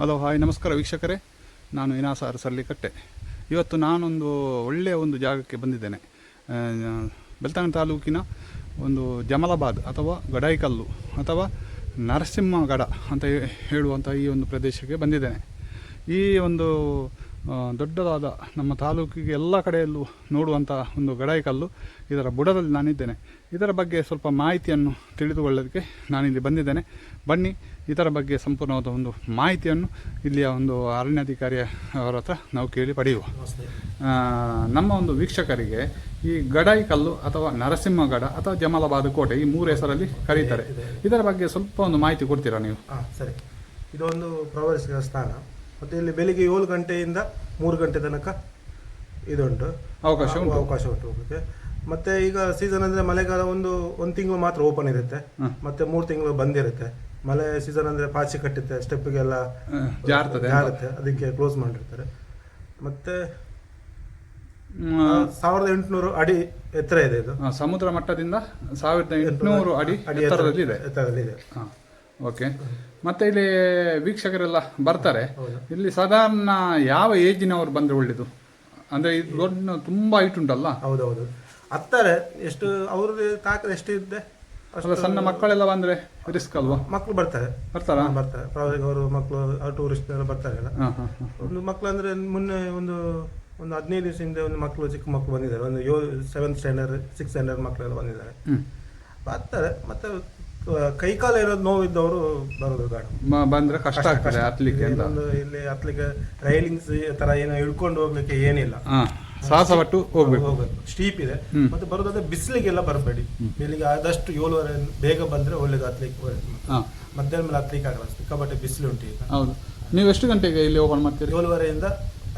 Hello hi ನಮಸ್ಕಾರ ವೀಕ್ಷಕರೇ. ನಾನು ವಿನಾಸ ಸರ್ಲಿಕಟ್ಟೆ ಕಟ್ಟೆ ಇವತ್ತು ನಾನೊಂದು ಒಳ್ಳೆಯ ಒಂದು ಜಾಗಕ್ಕೆ ಬಂದಿದ್ದೇನೆ. ಬೆಳ್ತಂಗ ತಾಲೂಕಿನ ಒಂದು ಜಮಲಾಬಾದ್ ಅಥವಾ ಗಡಾಯಿಕಲ್ಲು ಅಥವಾ ನರಸಿಂಹಗಡ ಅಂತ ಹೇಳುವಂಥ ಈ ಒಂದು ಪ್ರದೇಶಕ್ಕೆ ಬಂದಿದ್ದೇನೆ. ಈ ಒಂದು ದೊಡ್ಡದಾದ ನಮ್ಮ ತಾಲೂಕಿಗೆ ಎಲ್ಲ ಕಡೆಯಲ್ಲೂ ನೋಡುವಂಥ ಒಂದು ಗಡಾಯಿಕಲ್ಲು ಇದರ ಬುಡದಲ್ಲಿ ನಾನಿದ್ದೇನೆ. ಇದರ ಬಗ್ಗೆ ಸ್ವಲ್ಪ ಮಾಹಿತಿಯನ್ನು ತಿಳಿದುಕೊಳ್ಳೋದಕ್ಕೆ ನಾನಿಲ್ಲಿ ಬಂದಿದ್ದೇನೆ. ಬನ್ನಿ, ಇದರ ಬಗ್ಗೆ ಸಂಪೂರ್ಣವಾದ ಒಂದು ಮಾಹಿತಿಯನ್ನು ಇಲ್ಲಿಯ ಒಂದು ಅರಣ್ಯಾಧಿಕಾರಿಯ ಅವರ ಹತ್ರ ನಾವು ಕೇಳಿ ಪಡೆಯುವ. ನಮ್ಮ ಒಂದು ವೀಕ್ಷಕರಿಗೆ ಈ ಗಡಾಯಿಕಲ್ಲು ಅಥವಾ ನರಸಿಂಹಗಡ ಅಥವಾ ಜಮಲಬಾದ್ ಕೋಟೆ ಈ ಮೂರು ಹೆಸರಲ್ಲಿ ಕರೀತಾರೆ. ಇದರ ಬಗ್ಗೆ ಸ್ವಲ್ಪ ಒಂದು ಮಾಹಿತಿ ಕೊಡ್ತೀರಾ ನೀವು? ಸರಿ. ಇದೊಂದು ಪ್ರವಾಸಿಗರ ಸ್ಥಾನ. ಮತ್ತೆ ಇಲ್ಲಿ ಬೆಳಿಗ್ಗೆ ಏಳು ಗಂಟೆಯಿಂದ ಮೂರು ಗಂಟೆ ತನಕ ಇದುಂಟು. ಅವಕಾಶ ಉಂಟು. ಅವಕಾಶ ಉಂಟು ಹೋಗ್ಲಿಕ್ಕೆ. ಮತ್ತೆ ಈಗ ಸೀಸನ್ ಅಂದ್ರೆ ಮಳೆಗಾಲ ಒಂದು ಒಂದು ತಿಂಗಳು ಮಾತ್ರ ಓಪನ್ ಇರುತ್ತೆ. ಮತ್ತೆ ಮೂರು ತಿಂಗಳು ಬಂದಿರುತ್ತೆ. ಮಳೆ ಸೀಸನ್ ಅಂದ್ರೆ ಪಾಚಿ ಕಟ್ಟುತ್ತೆ ಸ್ಟೆಪ್ಗೆಲ್ಲ ಜಾರುತ್ತೆ. ಅದಕ್ಕೆ ಕ್ಲೋಸ್ ಮಾಡಿರ್ತಾರೆ. ಮತ್ತೆ ಸಾವಿರದ ಎಂಟುನೂರು ಅಡಿ ಎತ್ತರ ಇದೆ ಇದು. ಸಮುದ್ರ ಮಟ್ಟದಿಂದ ಸಾವಿರದ ಎಂಟುನೂರು ಅಡಿ ಅಡಿ ಎತ್ತರದಲ್ಲಿ ಇದೆ ಎತ್ತರದಲ್ಲಿ ಇದೆ ಓಕೆ ಮತ್ತೆ ಇಲ್ಲಿ ವೀಕ್ಷಕರೆಲ್ಲ ಬರ್ತಾರೆ. ಇಲ್ಲಿ ಸಾಧಾರಣ ಯಾವ ಏಜಿನವರು ಬಂದ್ರೆ ಒಳ್ಳೇದು? ಅಂದ್ರೆ ಇದು ದೊಡ್ಡ ತುಂಬಾ ಹೈಟ್ ಉಂಟಲ್ಲ? ಹೌದೌದು ಹತ್ತಾರೆ ಎಷ್ಟು ಅವ್ರದ್ದು ತಾಕತ್ ಎಷ್ಟು ಇದೆ ಅಲ್ಲ ಸಣ್ಣ ಮಕ್ಕಳೆಲ್ಲ ಬಂದ್ರೆ ರಿಸ್ಕ್ ಅಲ್ವಾ? ಮಕ್ಕಳು ಬರ್ತಾರೆ. ಬರ್ತಾರ? ಬರ್ತಾರೆ. ಬರ್ತಾರೆ ಅವರು ಮಕ್ಕಳು ಟೂರಿಸ್ಟ್ ಎಲ್ಲ ಬರ್ತಾರೆ ಒಂದು ಮಕ್ಕಳು ಅಂದ್ರೆ ಮೊನ್ನೆ ಒಂದು ಒಂದು ಹದಿನೈದು ದಿವಸ ಹಿಂದೆ ಒಂದು ಮಕ್ಕಳು ಚಿಕ್ಕ ಮಕ್ಕಳು ಬಂದಿದ್ದಾರೆ. ಒಂದು ಏಳು ಸೆವೆಂತ್ ಸ್ಟ್ಯಾಂಡರ್ಡ್ ಸಿಕ್ಸ್ ಸ್ಟ್ಯಾಂಡರ್ಡ್ ಮಕ್ಕಳೆಲ್ಲ ಬಂದಿದ್ದಾರೆ. ಬರ್ತಾರೆ ಮತ್ತೆ ಕೈಕಾಲ ಇರೋದು ನೋವಿದ್ದವರು ಬರೋದು ಬೇಡ. ಬಂದ್ರೆ ಕಷ್ಟ ಆಗ್ತದೆ ಹತ್ಲಿಕ್ಕೆ ಅಂತ. ಒಂದು ಇಲ್ಲಿ ಹತ್ಲಿಕ್ಕೆ ರೈಲಿಂಗ್ಸ್ ತರ ಏನೋ ಇಳ್ಕೊಂಡು ಹೋಗ್ಲಿಕ್ಕೆ ಏನಿಲ್ಲ. ಸಾಹಸ ಪಟ್ಟು ಹೋಗ್ಬೇಕು. ಹೋಗ್ಬೇಕು ಸ್ಟೀಪ್ ಇದೆ. ಮತ್ತೆ ಬರೋದಾದ್ರೆ ಬಿಸಿಲಿಗೆಲ್ಲ ಬರಬೇಡಿ. ಬೆಳಿಗ್ಗೆ ಆದಷ್ಟು ಏಳುವರೆ ಬೇಗ ಬಂದ್ರೆ ಒಳ್ಳೇದು ಹತ್ಲಿಕ್ಕೆ ಮಧ್ಯಾಹ್ನ ಮೇಲೆ ಹತ್ಲಿಕ್ಕೆ ಆಗಲ್ಲ ಸಿಕ್ಕಾಪಟ್ಟೆ ಬಿಸಿಲು ಉಂಟು ಈಗ. ಹೌದು. ನೀವು ಎಷ್ಟು ಗಂಟೆಗೆ ಇಲ್ಲಿ ಓಪನ್ ಮಾಡ್ತೀರಿ? ಏಳುವರೆಯಿಂದ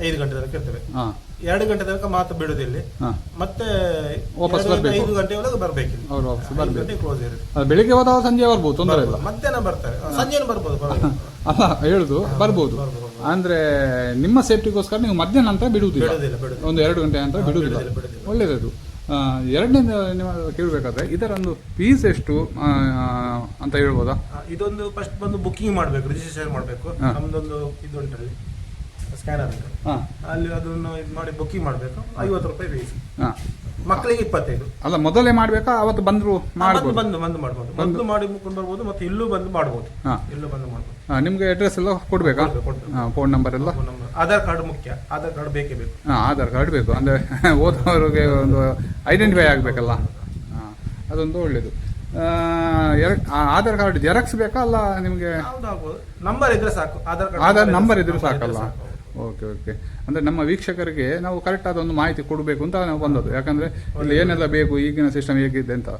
ಐದು ಗಂಟೆ ತನಕ ಇರ್ತೇವೆ. ಹಾಂ. ಎರಡು ಗಂಟೆ ತನಕ ಮಾತು ಬಿಡುದಿಲ್ಲಿ ಮತ್ತೆ ವಾಪಸ್ ಎರಡು ಗಂಟೆ, ಬರ್ಬೇಕು. ಐದು ಗಂಟೆ ಒಳಗೆ ಬರ್ಬೇಕು ಅವ್ರು ವಾಪಸ್ ಐದು ಗಂಟೆ ಕ್ಲೋಸ್ ಇರುತ್ತೆ. ಅದು ಬೆಳಿಗ್ಗೆ ಹೋದಾಗ ಸಂಜೆ ಬರ್ಬೋದು ತೊಂದರೆ ಇಲ್ಲ. ಮಧ್ಯಾಹ್ನ ಬರ್ತಾರೆ. ಸಂಜೆನೂ ಬರ್ಬೋದು ಪರವಾಗಿಲ್ಲ. ಅಲ್ಲ ಹೇಳುದು ಬರ್ಬೋದು. ಬರ್ಬೋದು. ಅಂದ್ರೆ ನಿಮ್ಮ ಸೇಫ್ಟಿಗೋಸ್ಕರ ನೀವು ಮಧ್ಯಾಹ್ನ ನಂತರ ಬಿಡುವುದಿಲ್ಲ? ಬಿಡುದಿಲ್ಲ ಬಿಡುದಿಲ್ಲ. ಒಂದು ಎರಡು ಗಂಟೆ ನಂತರ ಬಿಡುವುದಿಲ್ಲ. ಬಿಡುದಿಲ್ಲ, ಬಿಡುದಿಲ್ಲ. ಒಳ್ಳೆಯದು ಎರಡನೇ ನೀವು ಕೇಳಬೇಕಾದ್ರೆ ಇದರ ಒಂದು ಫೀಸ್ ಎಷ್ಟು ಆ, ಅಂತ ಹೇಳ್ಬೋದಾ? ಆ, ಇದೊಂದು ಫಸ್ಟ್ ಬಂದು ಬುಕಿಂಗ್ ಮಾಡ್ಬೇಕು ರಿಜಿಸ್ಟ್ರೇಷನ್ ಮಾಡ್ಬೇಕು. ನಮ್ದೊಂದು ಇದು ಉಂಟಲ್ಲಿ ಸ್ಕ್ಯಾನರ್ ಹಾಂ. ಅಲ್ಲಿ ಅದನ್ನು ಇದು ಮಾಡಿ ಬುಕ್ಕಿಂಗ್ ಮಾಡಬೇಕು. ಐವತ್ತು ರೂಪಾಯಿ ಫೀಸ್ ಹಾಂ. ಮಕ್ಕಳಿಗೆ ಇಪ್ಪತ್ತೈದು. ಅಲ್ಲ ಮೊದಲೇ ಮಾಡಬೇಕಾ? ಅವತ್ತು ಬಂದ್ರು ಬಂದು ಮಾಡ್ಬೋದು. ಬಂದು ಬಂದು ಮಾಡ್ಬೋದು. ಬಂದು ಮಾಡಿ ಮುಕೊಂಡು ಬರ್ಬೋದು ಮತ್ತೆ ಇಲ್ಲೂ ಬಂದು ಮಾಡ್ಬೋದು. ಹಾ. ಇಲ್ಲೂ ಬಂದು ಮಾಡ್ಬೋದು. ಹಾಂ ನಿಮಗೆ ಅಡ್ರೆಸ್ ಎಲ್ಲ ಕೊಡಬೇಕಾ? ಫೋನ್ ನಂಬರ್ ಎಲ್ಲ? ಆಧಾರ್ ಕಾರ್ಡ್ ಮುಖ್ಯ. ಆಧಾರ್ ಕಾರ್ಡ್ ಬೇಕೇ ಬೇಕು. ಹಾಂ ಆಧಾರ್ ಕಾರ್ಡ್ ಬೇಕು. ಅಂದರೆ ಓದೋರಿಗೆ ಒಂದು ಐಡೆಂಟಿಫೈ ಆಗಬೇಕಲ್ಲ. ಹಾಂ ಅದೊಂದು ಒಳ್ಳೆಯದು ಆಧಾರ್ ಕಾರ್ಡ್ ಜೆರಾಕ್ಸ್ ಬೇಕಾ? ಅಲ್ಲ ನಿಮಗೆ ನಂಬರ್ ಇದ್ರೆ ಸಾಕು. ಆಧಾರ್ ಕಾರ್ಡ್ ಆಧಾರ್ ನಂಬರ್ ಇದ್ರೆ ಸಾಕಲ್ಲ. ಸಾಕು. ಓಕೆ ಓಕೆ ಅಂದರೆ ನಮ್ಮ ವೀಕ್ಷಕರಿಗೆ ನಾವು ಕರೆಕ್ಟ್ ಆದ ಒಂದು ಮಾಹಿತಿ ಕೊಡಬೇಕು ಅಂತ ನಾವು ಬಂದದ್ದು. ಯಾಕಂದರೆ ಇಲ್ಲಿ ಏನೆಲ್ಲ ಬೇಕು ಈಗಿನ ಸಿಸ್ಟಮ್ ಹೇಗಿದೆ ಅಂತ.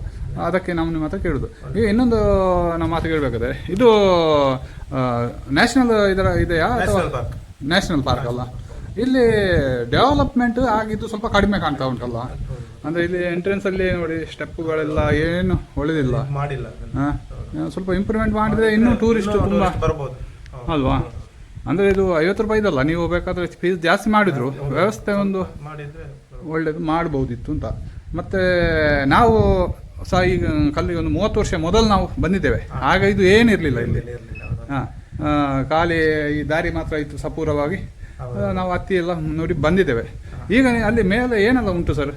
ಅದಕ್ಕೆ ನಾವು ನಿಮ್ಮ ಹತ್ರ ಕೇಳೋದು. ಈಗ ಇನ್ನೊಂದು ನಮ್ಮ ಮಾತು ಕೇಳಬೇಕಾದ್ರೆ ಇದು ನ್ಯಾಷನಲ್ ಇದರ ಇದೆಯಾ ನ್ಯಾಷನಲ್ ಪಾರ್ಕ್ ಅಲ್ಲ? ಇಲ್ಲಿ ಡೆವಲಪ್ಮೆಂಟ್ ಆಗಿದ್ದು ಸ್ವಲ್ಪ ಕಡಿಮೆ ಕಾಣ್ತಾ ಉಂಟಲ್ಲ? ಅಂದರೆ ಇಲ್ಲಿ ಎಂಟ್ರೆನ್ಸ್ ಅಲ್ಲಿ ನೋಡಿ ಸ್ಟೆಪ್ಗಳೆಲ್ಲ ಏನು ಒಳ್ಳೆದಿಲ್ಲ ಮಾಡಿಲ್ಲ. ಸ್ವಲ್ಪ ಇಂಪ್ರೂವ್ಮೆಂಟ್ ಮಾಡಿದ್ರೆ ಇನ್ನೂ ಟೂರಿಸ್ಟ್ ತುಂಬಾ ತುಂಬ ಬರ್ಬೋದು. ಅಲ್ವಾ? ಅಂದ್ರೆ ಇದು ಐವತ್ತು ರೂಪಾಯಿ ಇದಲ್ಲ ನೀವು ಬೇಕಾದ್ರೆ ಫೀಸ್ ಜಾಸ್ತಿ ಮಾಡಿದ್ರು ವ್ಯವಸ್ಥೆ ಒಂದು ಮಾಡಿದ್ರೆ ಒಳ್ಳೇದು ಮಾಡ್ಬೋದಿತ್ತು ಅಂತ. ಮತ್ತೆ ನಾವು ಸಹ ಈಗ ಕಲ್ಲಿಗೆ ಒಂದು ಮೂವತ್ತು ವರ್ಷ ಮೊದಲು ನಾವು ಬಂದಿದ್ದೇವೆ. ಆಗ ಇದು ಏನಿರಲಿಲ್ಲ ಇಲ್ಲಿ. ಹಾಂ. ಖಾಲಿ ಈ ದಾರಿ ಮಾತ್ರ ಇತ್ತು ಸಪೂರವಾಗಿ. ನಾವು ಹತ್ತಿ ಎಲ್ಲ ನೋಡಿ ಬಂದಿದ್ದೇವೆ. ಈಗ ಅಲ್ಲಿ ಮೇಲೆ ಏನೆಲ್ಲ ಉಂಟು ಸರ್?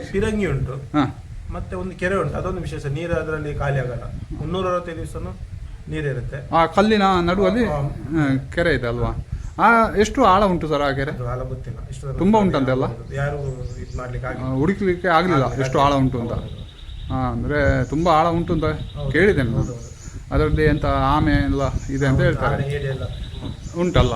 ಫಿರಂಗಿ ಉಂಟು. ಹಾಂ. ಮತ್ತೆ ಒಂದು ಕೆರೆ ಉಂಟು. ಅದೊಂದು ವಿಶೇಷ. ನೀರು ಅದರಲ್ಲಿ ಖಾಲಿ ಆಗಲ್ಲ. ಮುನ್ನೂರ ಅರವತ್ತೈದು ದಿವಸನು ನೀರಿರುತ್ತೆ. ಆ ಕಲ್ಲಿನ ನಡುವಲ್ಲಿ ಆ, ಕೆರೆ ಇದೆ ಅಲ್ವಾ? ಆ ಎಷ್ಟು ಆಳ ಉಂಟು ಸರ್ ಆ ಕೆರೆ? ಅದು ಆಳ ಗೊತ್ತಿಲ್ಲ. ಇಷ್ಟು ತುಂಬಾ ಉಂಟಂತೆ ಅಲ್ಲ? ಯಾರು ಇದು ಮಾಡ್ಲಿಕ್ಕೆ ಆ, ಆಗಿಲ್ಲ. ಹುಡುಕ್ಲಿಕ್ಕೆ ಆಗಲಿಲ್ಲ ಎಷ್ಟು ಆಳ ಉಂಟು ಅಂತ. ಅಂದ್ರೆ ಅಂದರೆ ತುಂಬ ಆಳ ಉಂಟು ಅಂತ ಕೇಳಿದ್ದೇನೆ ನಾನು. ಅದರಲ್ಲಿ ಎಂತ ಆಮೆ ಎಲ್ಲ ಇದೆ ಅಂತ ಹೇಳ್ತಾರೆ. ಆನೆ, ಏಡಿ ಎಲ್ಲ. ಉಂಟಲ್ಲ?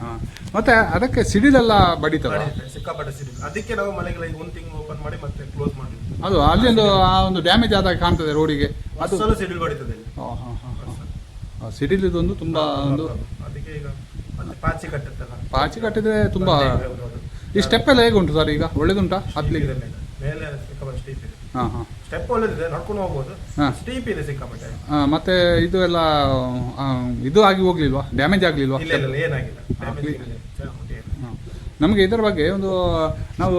ಹಾಂ ಮತ್ತೆ ಅದಕ್ಕೆ ಸಿಡಿಲೆಲ್ಲ ಬಡಿತಾರೆ ಮಾಡಿದ್ರೆ ಸಿಕ್ಕಾಪಟ್ಟೆ ಸಿಡಿಲು. ಅದಕ್ಕೆ ನಾವು ಈಗ ಒಂದು ತಿಂಗಳು ಓಪನ್ ಮಾಡಿ ಮತ್ತೆ ಕ್ಲೋಸ್ ಮಾಡಿ ಅದು ಅಲ್ಲಿ ಒಂದು ಆ ಒಂದು ಡ್ಯಾಮೇಜ್ ಆದಾಗ ಕಾಣ್ತದೆ ರೋಡಿಗೆ ಅದು ಸಿಡಿಲು ಬಡಿತದೆ ಇಲ್ಲಿ. ಹಾಂ ಹಾಂ ಹಾಂ ಇದೊಂದು ತುಂಬಾ ಒಂದು ಅದಕ್ಕೆ ಈಗ ಮತ್ತೆ ಪಾಚಿ ಕಟ್ಟುತ್ತಲ್ಲ. ಪಾಚಿ ಕಟ್ಟಿದ್ರೆ ತುಂಬ. ಈ ಸ್ಟೆಪ್ ಎಲ್ಲ ಹೇಗೆ ಉಂಟು ಸರ್ ಈಗ? ಒಳ್ಳೇದುಂಟಾ? ಹತ್ಲಿಕ್ಕೆ ಇದೆ ಮೇಲೆ. ಮೇಲೆ ಸಿಕ್ಕಾಪಟ್ಟೆ ಸ್ಟೀಪ್ ಇದೆ. ಹಾಂ ಹಾಂ. ಸ್ಟೆಪ್ ಒಳ್ಳೆದಿದೆ ನಡ್ಕೊಂಡು ಹೋಗ್ಬೋದು. ಹಾ. ಸ್ಟೀಪ್ ಇದೆ ಸಿಕ್ಕಾಪಟ್ಟೆ. ಮತ್ತೆ ಇದು ಎಲ್ಲ ಆ, ಇದು ಆಗಿ ಹೋಗ್ಲಿಲ್ವಾ? ಡ್ಯಾಮೇಜ್ ಆಗ್ಲಿಲ್ವಾ? ಇಲ್ಲ ಇಲ್ಲ ಏನಾಗಿಲ್ಲ. Damage ಏನಿಲ್ಲ. ಚೆನ್ನಾಗಿದೆ. ನಮಗೆ ಇದರ ಬಗ್ಗೆ ಒಂದು ನಾವು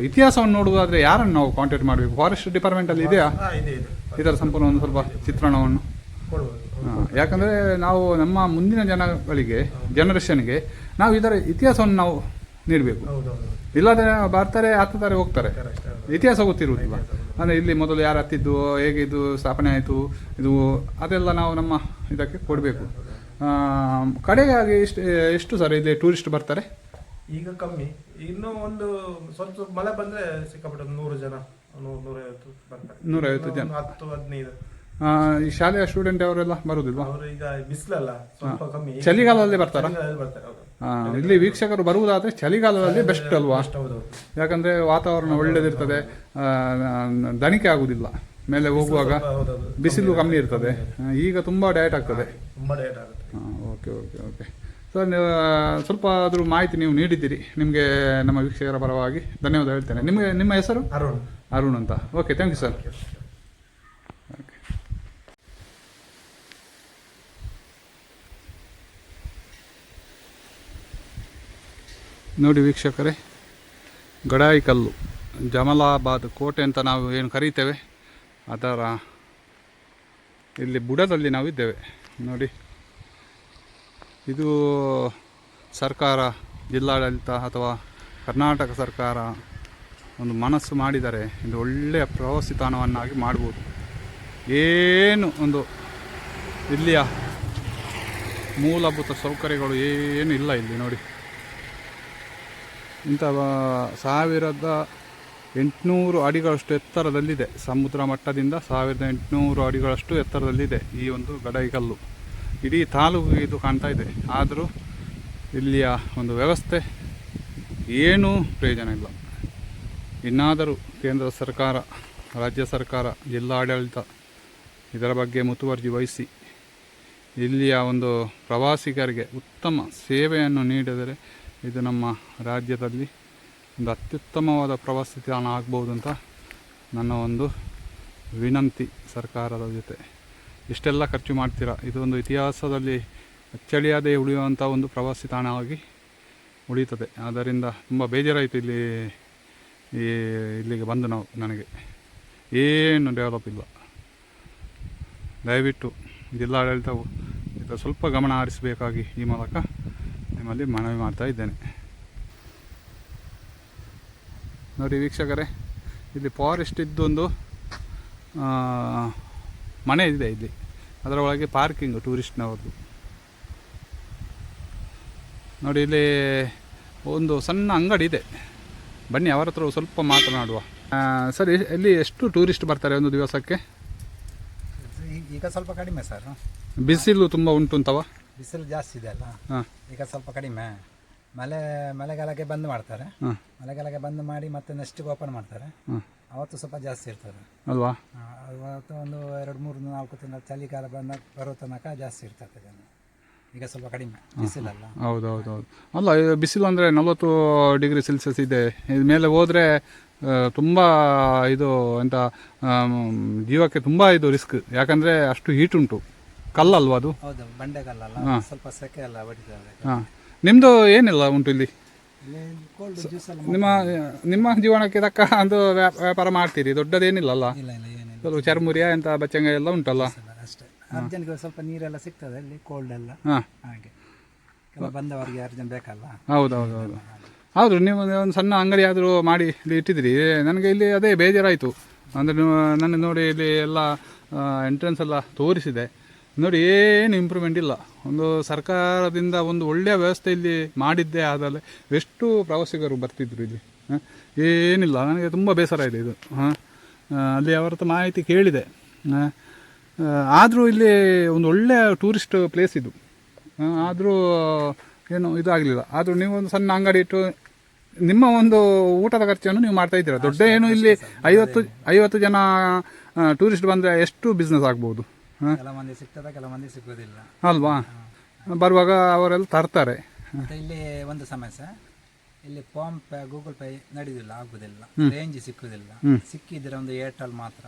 ಇತಿಹಾಸವನ್ನು ನೋಡುವುದಾದ್ರೆ ಯಾರನ್ನು ನಾವು ಕಾಂಟ್ಯಾಕ್ಟ್ ಮಾಡಬೇಕು? ಫಾರೆಸ್ಟ್ ಡಿಪಾರ್ಟ್ಮೆಂಟ್ ಅಲ್ಲಿ ಇದೆಯಾ? ಹಾ, ಇದೆ ಇದೆ. ಇದರ ಸಂಪೂರ್ಣ ಒಂದು ಸ್ವಲ್ಪ ಚಿತ್ರಣವನ್ನು. ಯಾಕಂದರೆ ನಾವು ನಮ್ಮ ಮುಂದಿನ ಜನಗಳಿಗೆ ಜನರೇಷನ್ಗೆ ನಾವು ಇದರ ಇತಿಹಾಸವನ್ನು ನಾವು ನೀಡಬೇಕು. ಹೌದು ಇಲ್ಲದೆ ಬರ್ತಾರೆ ಹತ್ತಾರೆ ಹೋಗ್ತಾರೆ. ಇತಿಹಾಸ ಗೊತ್ತಿರುವುದಿಲ್ಲ. ಅಂದರೆ ಇಲ್ಲಿ ಮೊದಲು ಯಾರು ಹತ್ತಿದ್ದು ಹೇಗೆ ಇದು ಸ್ಥಾಪನೆ ಆಯಿತು ಇದು ಅದೆಲ್ಲ ನಾವು ನಮ್ಮ ಇದಕ್ಕೆ ಕೊಡಬೇಕು. ಕಡೆಗಾಗಿ ಎಷ್ಟು ಎಷ್ಟು ಸರ್ ಇಲ್ಲಿ ಟೂರಿಸ್ಟ್ ಬರ್ತಾರೆ? ಈಗ ಕಮ್ಮಿ. ಇನ್ನೂ ಒಂದು ಸ್ವಲ್ಪ ಮಳೆ ಬಂದ್ರೆ ಸಿಕ್ಕಾಪಟ್ಟೆ ನೂರು ಜನ ನೂರು ನೂರೈವತ್ತು ಬರ್ತಾರೆ. ನೂರೈವತ್ತು ಜನ. ಹತ್ತು ಹದಿನೈದು. ಈ ಶಾಲೆಯ ಸ್ಟೂಡೆಂಟ್ ಅವರೆಲ್ಲ ಬರುವುದಿಲ್ವಾ ಅವರು ಈಗ ಬಿಸಿಲಲ್ಲ ಸ್ವಲ್ಪ ಕಮ್ಮಿ. ಈಗ ಚಳಿಗಾಲದಲ್ಲಿ ಬರ್ತಾರಾ? ಚಳಿಗಾಲದಲ್ಲಿ ಬರ್ತಾರೆ ಹೌದು. ಆ, ಇಲ್ಲಿ ವೀಕ್ಷಕರು ಬರುವುದಾದ್ರೆ ಚಳಿಗಾಲದಲ್ಲಿ ಬೆಸ್ಟ್ ಅಲ್ವಾ? ಅಷ್ಟು ಯಾಕಂದ್ರೆ ವಾತಾವರಣ ಒಳ್ಳೆದಿರ್ತದೆ ಆ, ದಣಿಕೆ ಆಗುದಿಲ್ಲ. ಮೇಲೆ ಹೋಗುವಾಗ ಸ್ವಲ್ಪ ಬಿಸಿಲು ಕಮ್ಮಿ ಇರ್ತದೆ. ಆ, ಈಗ ತುಂಬಾ ಡಯಟ್ ಆಗ್ತದೆ. ತುಂಬಾ ಆಗುತ್ತೆ. ಓಕೆ ಓಕೆ ಓಕೆ ಸರ್ ನೀವು ಸ್ವಲ್ಪ ಅದ್ರ ಮಾಹಿತಿ ನೀವು ನೀಡಿದ್ದೀರಿ ನಿಮಗೆ ನಮ್ಮ ವೀಕ್ಷಕರ ಪರವಾಗಿ. ಧನ್ಯವಾದ ಹೇಳ್ತೇನೆ. ನಿಮಗೆ ನಿಮ್ಮ ಹೆಸರು? ಅರುಣ್. ಅರುಣ್ ಅಂತ. ಓಕೆ ಥ್ಯಾಂಕ್ ಯು ಸರ್ ನೋಡಿ ವೀಕ್ಷಕರೇ, ಗಡಾಯಿ ಕಲ್ಲು, ಜಮಲಾಬಾದ್ ಕೋಟೆ ಅಂತ ನಾವು ಏನು ಕರೀತೇವೆ, ಅದರ ಇಲ್ಲಿ ಬುಡದಲ್ಲಿ ನಾವಿದ್ದೇವೆ. ನೋಡಿ, ಇದು ಸರ್ಕಾರ, ಜಿಲ್ಲಾಡಳಿತ ಅಥವಾ ಕರ್ನಾಟಕ ಸರ್ಕಾರ ಒಂದು ಮನಸ್ಸು ಮಾಡಿದರೆ ಇದು ಒಳ್ಳೆಯ ಪ್ರವಾಸಿ ತಾಣವನ್ನಾಗಿ ಮಾಡ್ಬೋದು. ಏನು ಒಂದು ಇಲ್ಲಿಯ ಮೂಲಭೂತ ಸೌಕರ್ಯಗಳು ಏನು ಇಲ್ಲ ಇಲ್ಲಿ ನೋಡಿ. ಇಂಥ ಸಾವಿರದ ಎಂಟುನೂರು ಅಡಿಗಳಷ್ಟು ಎತ್ತರದಲ್ಲಿದೆ. ಸಮುದ್ರ ಮಟ್ಟದಿಂದ ಸಾವಿರದ ಎಂಟುನೂರು ಅಡಿಗಳಷ್ಟು ಎತ್ತರದಲ್ಲಿದೆ ಈ ಒಂದು ಗಡೈಕಲ್ಲು ಇಡೀ ತಾಲೂಕು ಇದು ಕಾಣ್ತಾ ಇದೆ. ಆದರೂ ಇಲ್ಲಿಯ ಒಂದು ವ್ಯವಸ್ಥೆ ಏನೂ ಪ್ರಯೋಜನ ಇಲ್ಲ. ಇನ್ನಾದರೂ ಕೇಂದ್ರ ಸರ್ಕಾರ, ರಾಜ್ಯ ಸರ್ಕಾರ, ಜಿಲ್ಲಾಡಳಿತ ಇದರ ಬಗ್ಗೆ ಮುತುವರ್ಜಿ ವಹಿಸಿ ಇಲ್ಲಿಯ ಒಂದು ಪ್ರವಾಸಿಗರಿಗೆ ಉತ್ತಮ ಸೇವೆಯನ್ನು ನೀಡಿದರೆ ಇದು ನಮ್ಮ ರಾಜ್ಯದಲ್ಲಿ ಒಂದು ಅತ್ಯುತ್ತಮವಾದ ಪ್ರವಾಸಿ ತಾಣ ಆಗ್ಬೋದು ಅಂತ ನನ್ನ ಒಂದು ವಿನಂತಿ ಸರ್ಕಾರದ ಜೊತೆ. ಇಷ್ಟೆಲ್ಲ ಖರ್ಚು ಮಾಡ್ತೀರಾ? ಇದು ಒಂದು ಇತಿಹಾಸದಲ್ಲಿ ಅಚ್ಚಳಿಯಾದೇ ಉಳಿಯುವಂಥ ಒಂದು ಪ್ರವಾಸಿ ತಾಣವಾಗಿ ಉಳಿಯುತ್ತದೆ. ಆದ್ದರಿಂದ ತುಂಬ ಬೇಜಾರಾಯಿತು ಇಲ್ಲಿ, ಈ, ಇಲ್ಲಿಗೆ ಬಂದು ನಾವು ನನಗೆ. ಏನು ಡೆವಲಪ್ ಇಲ್ಲ. ದಯವಿಟ್ಟು ಜಿಲ್ಲಾಡಳಿತವು ಇದು ಸ್ವಲ್ಪ ಗಮನ ಹರಿಸಬೇಕಾಗಿ ಈ ಮೂಲಕ ನಿಮ್ಮಲ್ಲಿ ಮನವಿ ಮಾಡ್ತಾ ಇದ್ದೇನೆ. ನೋಡಿ ವೀಕ್ಷಕರೇ ಇಲ್ಲಿ ಫಾರೆಸ್ಟ್ ಇದ್ದೊಂದು ಮನೆ ಇದೆ ಇಲ್ಲಿ. ಅದರ ಒಳಗೆ ಪಾರ್ಕಿಂಗ್ ಟೂರಿಸ್ಟ್ನವ್ರದ್ದು ನೋಡಿ ಇಲ್ಲಿ ಒಂದು ಸಣ್ಣ ಅಂಗಡಿ ಇದೆ. ಬನ್ನಿ ಅವರ ಹತ್ರ ಸ್ವಲ್ಪ ಮಾತನಾಡುವ. ಸರ್ ಇಲ್ಲಿ ಎಷ್ಟು ಟೂರಿಸ್ಟ್ ಬರ್ತಾರೆ ಒಂದು ದಿವಸಕ್ಕೆ? ಈಗ ಸ್ವಲ್ಪ ಕಡಿಮೆ ಸರ್. ಬಿಸಿಲು ತುಂಬ ಉಂಟು ಅಂತವ? ಬಿಸಿಲು ಜಾಸ್ತಿ ಇದೆ ಅಲ್ಲ? ಹಾಂ. ಈಗ ಸ್ವಲ್ಪ ಕಡಿಮೆ. ಮಳೆ ಮಳೆಗಾಲಕ್ಕೆ ಬಂದ್ ಮಾಡ್ತಾರೆ. ಮಳೆಗಾಲಕ್ಕೆ ಬಂದ್ ಮಾಡಿ ಮತ್ತೆ ನೆಕ್ಸ್ಟಿಗೆ ಓಪನ್ ಮಾಡ್ತಾರೆ. ಅವತ್ತು ಸ್ವಲ್ಪ ಜಾಸ್ತಿ ಇರ್ತದೆ. ಅಲ್ವಾ? ಅವತ್ತು ಒಂದು ಎರಡು ಮೂರು ನಾಲ್ಕು ತಿಂಗಳು ಚಳಿಗಾಲ ಬಂದ ಬರೋ ತನಕ ಜಾಸ್ತಿ ಇರ್ತದೆ ಜನ. ಈಗ ಸ್ವಲ್ಪ ಕಡಿಮೆ. ಬಿಸಿಲಲ್ಲ? ಹೌದು ಹೌದು. ಹೌದು ಅಲ್ಲ ಬಿಸಿಲು ಅಂದರೆ ನಲವತ್ತು ಡಿಗ್ರಿ ಸೆಲ್ಸಿಯಸ್ ಇದೆ. ಇದ ಮೇಲೆ ಹೋದರೆ ತುಂಬ ಇದು ಎಂತ ಜೀವಕ್ಕೆ ತುಂಬ ಇದು ರಿಸ್ಕ್ ಯಾಕಂದರೆ ಅಷ್ಟು ಹೀಟ್ ಉಂಟು. ಕಲ್ಲಲ್ವಾ ಅದು? ಹೌದು ಬಂಡೆಗಲ್ಲಲ್ಲ. ಸ್ವಲ್ಪ ಸೆಕೆ ಎಲ್ಲ ಹೊಡಿತದೆ ಹಾಂ. ನಿಮ್ಮದು ಏನಿಲ್ಲ ಉಂಟು ಇಲ್ಲಿ? ಇಲ್ಲಿ ಕೋಲ್ಡ್ ಜ್ಯೂಸ್ ಎಲ್ಲ ನಿಮ್ಮ ನಿಮ್ಮ ಜೀವನಕ್ಕೆ ತಕ್ಕ ಒಂದು ವ್ಯಾಪ- ವ್ಯಾಪಾರ ಮಾಡ್ತೀರಿ ದೊಡ್ಡದೇನಿಲ್ಲ ಇಲ್ಲ ಇಲ್ಲ ಏನಿಲ್ಲ. ಚರ್ಮುರಿಯ ಎಂತ ಬಚ್ಚಂಗ ಎಲ್ಲ ಉಂಟಲ್ಲ? ಅಷ್ಟೇ. ಅರ್ಜೆಂಟ್ಗೆ ಸ್ವಲ್ಪ ನೀರೆಲ್ಲ ಸಿಗ್ತದೆ ಇಲ್ಲಿ ಕೋಲ್ಡ್ ಎಲ್ಲ. ಹಾಂ. ಹಾಗೆ. ಕೆಲವು ಬಂದವರಿಗೆ ಅರ್ಜೆಂಟ್ ಬೇಕಲ್ಲ ಹೌದು ಹೌದು ಹೌದು. ಹೌದು ನೀವು ಒಂದು ಸಣ್ಣ ಅಂಗಡಿ ಆದರೂ ಮಾಡಿ ಇಲ್ಲಿ ಇಟ್ಟಿದ್ರಿ. ನನಗೆ ಇಲ್ಲಿ ಅದೇ ಬೇಜಾರಾಯಿತು. ಅಂದರೆ ನೀವು ನನ್ನ ನೋಡಿ ಇಲ್ಲಿ ಎಲ್ಲ ಎಂಟ್ರೆನ್ಸ್ ಎಲ್ಲ ತೋರಿಸಿದೆ. ನೋಡಿ ಏನು ಇಂಪ್ರೂವ್ಮೆಂಟ್ ಇಲ್ಲ. ಒಂದು ಸರ್ಕಾರದಿಂದ ಒಂದು ಒಳ್ಳೆಯ ವ್ಯವಸ್ಥೆ ಇಲ್ಲಿ ಮಾಡಿದ್ದೇ ಆದಲ್ಲಿ ಎಷ್ಟು ಪ್ರವಾಸಿಗರು ಬರ್ತಿದ್ರು ಇಲ್ಲಿ. ಹ? ಏನಿಲ್ಲ ನನಗೆ ತುಂಬ ಬೇಸರ ಇದೆ ಇದು. ಹಾಂ? ಅಲ್ಲಿ ಅವರ ಹತ್ರ ಮಾಹಿತಿ ಕೇಳಿದೆ. ಆದರೂ ಇಲ್ಲಿ ಒಂದು ಒಳ್ಳೆಯ ಟೂರಿಸ್ಟ್ ಪ್ಲೇಸ್ ಇದು. ಆದರೂ ಏನು ಇದಾಗಲಿಲ್ಲ. ಆದರೂ ನೀವು ಒಂದು ಸಣ್ಣ ಅಂಗಡಿ ಇಟ್ಟು ನಿಮ್ಮ ಒಂದು ಊಟದ ಖರ್ಚನ್ನು ನೀವು ಮಾಡ್ತಾ ಇದ್ದೀರಾ. ದೊಡ್ಡ ಏನು ಇಲ್ಲಿ ಐವತ್ತು ಐವತ್ತು ಜನ ಟೂರಿಸ್ಟ್ ಬಂದರೆ ಎಷ್ಟು ಬಿಸ್ನೆಸ್ ಆಗ್ಬೋದು? ಹ? ಕೆಲವು ಮಂದಿ ಸಿಗ್ತದೆ ಕೆಲ ಮಂದಿ ಸಿಗೋದಿಲ್ಲ. ಅಲ್ವಾ? ಬರುವಾಗ ಅವರೆಲ್ಲ ತರ್ತಾರೆ. ಮತ್ತೆ ಇಲ್ಲಿ ಒಂದು ಸಮಸ್ಯೆ. ಇಲ್ಲಿ ಫೋನ್ ಪೇ ಗೂಗಲ್ ಪೇ ನಡೆಯುದಿಲ್ಲ ಆಗುದಿಲ್ಲ. ರೇಂಜ್ ಸಿಕ್ಕುದಿಲ್ಲ. ಸಿಕ್ಕಿದ್ರೆ ಒಂದು ಏರ್ಟೆಲ್ ಮಾತ್ರ.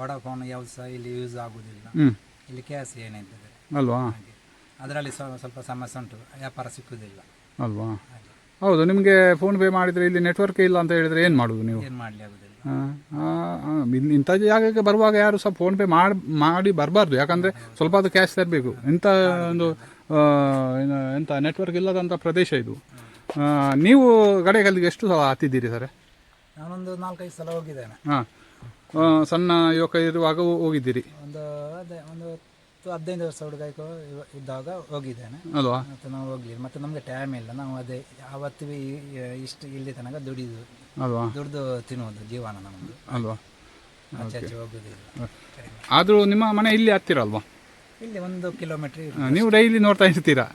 ವಡಾಫೋನ್ ಯಾವ್ದು ಸಹ ಇಲ್ಲಿ ಯೂಸ್ ಆಗುದಿಲ್ಲ. ಇಲ್ಲಿ ಕ್ಯಾಶ್ ಏನಿರ್ತದೆ ಅಲ್ವಾ? ಹಾಗೆ. ಅದರಲ್ಲಿ ಸ್ವಲ್ಪ ಸಮಸ್ಯೆ ಉಂಟು. ವ್ಯಾಪಾರ ಸಿಕ್ಕುದಿಲ್ಲ. ಅಲ್ವಾ? ಹೌದು ನಿಮಗೆ ಫೋನ್ ಪೇ ಮಾಡಿದ್ರೆ ಇಲ್ಲಿ ನೆಟ್ವರ್ಕ್ ಇಲ್ಲ ಅಂತ ಹೇಳಿದ್ರೆ ಏನು ಮಾಡೋದು ನೀವು? ಏನು ಮಾಡಲಿ ಆಗುದಿಲ್ಲ. ಇನ್- ಇಂಥ ಜಾಗಕ್ಕೆ ಬರುವಾಗ ಯಾರು ಸಹ ಫೋನ್ ಪೇ ಮಾಡಿ ಮಾಡಿ ಬರಬಾರ್ದು. ಯಾಕಂದರೆ ಸ್ವಲ್ಪ ಅದು ಕ್ಯಾಶ್ ತರಬೇಕು. ಇಂಥ ಒಂದು ಎಂಥ ನೆಟ್ವರ್ಕ್ ಇಲ್ಲದಂಥ ಪ್ರದೇಶ ಇದು. ನೀವು ಗಡೆಗಲ್ಲಿಗೆ ಎಷ್ಟು ಸಲ ಹತ್ತಿದ್ದೀರಿ ಸರ್? ನಾನೊಂದು ನಾಲ್ಕೈದು ಸಲ ಹೋಗಿದ್ದೇನೆ. ಹಾಂ. ಸಣ್ಣ ಯುವಕ ಇರುವಾಗ ಹೋ- ಹೋಗಿದ್ದೀರಿ. ಒಂದು ಅದೇ ಒಂದು ಹತ್ತು ಹದಿನೈದು ವರ್ಷ ಹುಡುಗ ಇದ್ದ- ಇದ್ದಾಗ ಹೋಗಿದ್ದೇನೆ. ಅಲ್ವಾ? ಮತ್ತು ನಾವು ಹೋಗ್ಲಿಲ್ಲ. ಮತ್ತು ನಮಗೆ ಟೈಮ್ ಇಲ್ಲ. ನಾವು ಅದೇ ಯಾವತ್ತೂ ಇಷ್ಟು ಇಲ್ಲಿ ತನಕ ದುಡಿದು. ಅಲ್ವಾ? ದುಡ್ದು ತಿನ್ನುವುದು ಜೀವನ ನಮ್ಮದು ಅಲ್ವಾ? ಆಚೆ ಆಚೆ ಹೋಗುದಿಲ್ಲ. ಆದರೂ ನಿಮ್ಮ ಮನೆ ಇಲ್ಲಿ ಹತ್ತಿರ ಅಲ್ವಾ? ಇಲ್ಲಿ ಒಂದು ಕಿಲೋಮೀಟ್ರ್ ಆ, ನೀವು ಡೈಲಿ ನೋಡ್ತಾ ಇರ್ತೀರಾ?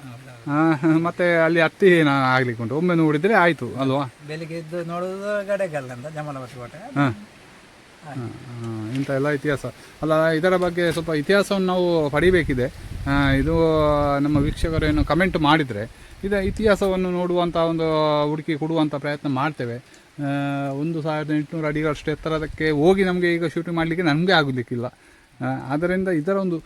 ಆ, ಮತ್ತೆ ಅಲ್ಲಿ ಹತ್ತಿ ನಾ ಆಗ್ಲಿಕ್ಕೆ ಉಂಟು ಒಮ್ಮೆ ನೋಡಿದ್ರೆ ಆಯ್ತು ಅಲ್ವಾ? ಬೆಳಿಗ್ಗೆ ಎದ್ದು ನೋಡುವುದು ಗಡೆಗಲ್ಲ ಅಂತ ಜಮಲವಟ್ಟಿ ಕೋಟೆ ಹಾಂ ಇಂಥ ಎಲ್ಲ ಇತಿಹಾಸ. ಅಲ್ಲ ಇದರ ಬಗ್ಗೆ ಸ್ವಲ್ಪ ಇತಿಹಾಸವನ್ನು ನಾವು ಪಡಿಬೇಕಿದೆ. ಆ, ಇದು ನಮ್ಮ ವೀಕ್ಷಕರು ಏನು ಕಮೆಂಟ್ ಮಾಡಿದರೆ ಇದು ಇತಿಹಾಸವನ್ನು ನೋಡುವಂಥ ಒಂದು ಹುಡುಕಿ ಕೊಡುವಂಥ ಪ್ರಯತ್ನ ಮಾಡ್ತೇವೆ. ಆ, ಒಂದು ಸಾವಿರದ ಎಂಟುನೂರು ಅಡಿಗಳಷ್ಟು ಎತ್ತರದಕ್ಕೆ ಹೋಗಿ ನಮಗೆ ಈಗ ಶೂಟಿಂಗ್ ಮಾಡಲಿಕ್ಕೆ ನಮಗೆ ಆಗಲಿಕ್ಕಿಲ್ಲ ಆದ್ದರಿಂದ ಇದರ ಒಂದು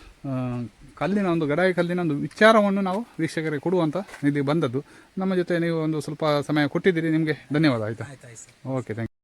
ಕಲ್ಲಿನ ಒಂದು ಗಡಾಯಿ ಕಲ್ಲಿನ ಒಂದು ವಿಚಾರವನ್ನು ನಾವು ವೀಕ್ಷಕರಿಗೆ ಕೊಡುವಂಥ ಇಲ್ಲಿ ಬಂದದ್ದು. ನಮ್ಮ ಜೊತೆ ನೀವು ಒಂದು ಸ್ವಲ್ಪ ಸಮಯ ಕೊಟ್ಟಿದ್ದೀರಿ. ನಿಮಗೆ ಧನ್ಯವಾದ. ಆಯಿತಾ? Okay thank